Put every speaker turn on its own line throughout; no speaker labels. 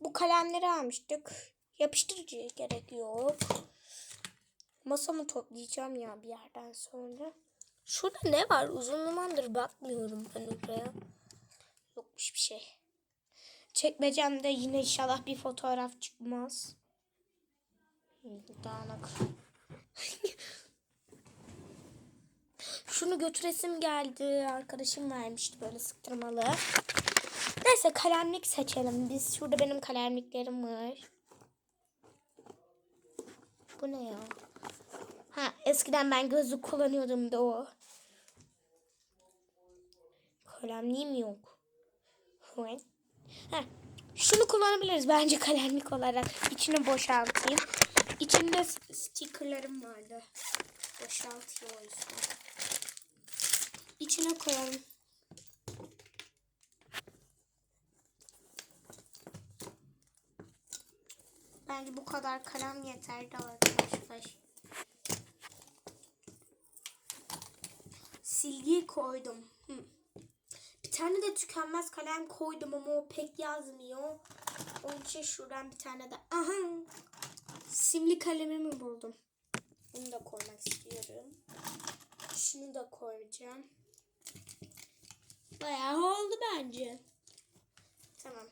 Bu kalemleri almıştık. Yapıştırıcı gerek yok. Masamı toplayacağım ya bir yerden sonra. Şurada ne var? Uzun zamandır bakmıyorum ben oraya. Yokmuş bir şey. Çekmecemde yine inşallah bir fotoğraf çıkmaz. Dağınık. Şunu götüresim geldi. Arkadaşım vermişti böyle sıktırmalı. Neyse kalemlik seçelim. Biz şurada benim kalemliklerim var. Bu ne ya? Ha eskiden ben gözlük kullanıyordum da o. Kalemliğim yok. Ha, şunu kullanabiliriz bence kalemlik olarak. İçini boşaltayım. İçinde stickerlarım vardı. Boşaltayım o yüzden. İçine koyalım. Bence bu kadar kalem yeterli arkadaşlar. Silgiyi koydum. Hı. Bir tane de tükenmez kalem koydum ama o pek yazmıyor. Onun için şuradan bir tane de aha simli kalemimi buldum. Bunu da koymak istiyorum. Şunu da koyacağım. Bayağı oldu bence. Tamam.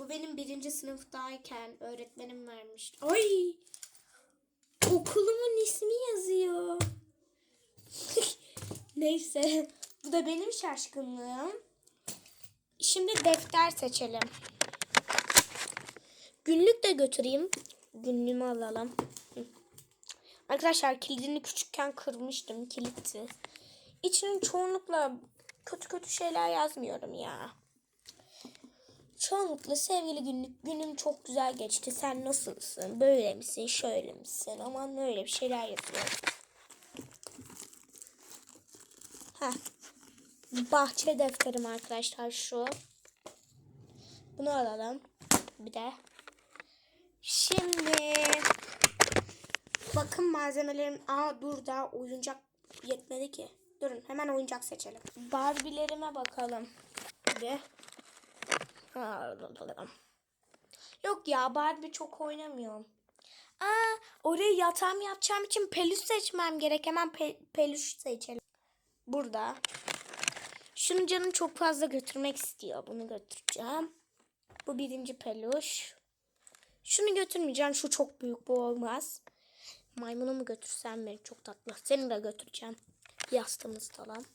Bu benim birinci sınıftayken öğretmenim vermişti. Ay! Okulumun ismi yazıyor. Neyse. Bu da benim şaşkınlığım. Şimdi defter seçelim. Günlük de götüreyim. Günlüğümü alalım. Arkadaşlar kilidini küçükken kırmıştım. Kilitti. İçinin çoğunlukla kötü kötü şeyler yazmıyorum ya. Çoğunlukla sevgili günlük günüm çok güzel geçti. Sen nasılsın? Böyle misin? Şöyle misin? Aman öyle bir şeyler yazıyor. Heh. Bahçe defterim arkadaşlar şu. Bunu alalım. Bir de. Şimdi bakın malzemelerim. Aa dur daha oyuncak yetmedi ki. Durun hemen oyuncak seçelim. Barbie'lerime bakalım. Bir. Yok ya Barbie çok oynamıyorum. Aa, oraya yatağımı yapacağım için peluş seçmem gerek. Hemen pe- peluş seçelim. Burada. Şunu canım çok fazla götürmek istiyor. Bunu götüreceğim. Bu birinci peluş. Şunu götürmeyeceğim. Şu çok büyük. Bu olmaz. Maymunu mu götürsem mi? Çok tatlı. Seni de götüreceğim. Yastığımız falan.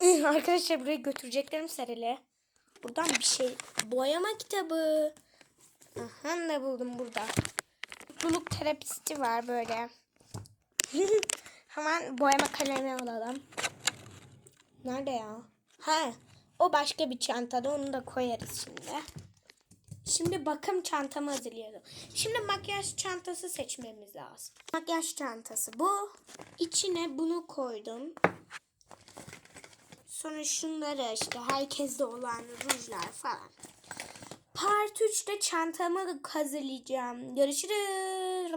Arkadaşlar buraya götüreceklerim serili. Buradan bir şey. Boyama kitabı. Aha ne buldum burada. Mutluluk terapisti var böyle. Hemen boyama kalemi alalım. Nerede ya? Ha, o başka bir çantada onu da koyarız şimdi. Şimdi bakım çantamı hazırlıyorum. Şimdi makyaj çantası seçmemiz lazım. Makyaj çantası bu. İçine bunu koydum. Sonra şunları işte herkeste olan rujlar falan. Part 3'te çantamı hazırlayacağım. Görüşürüz.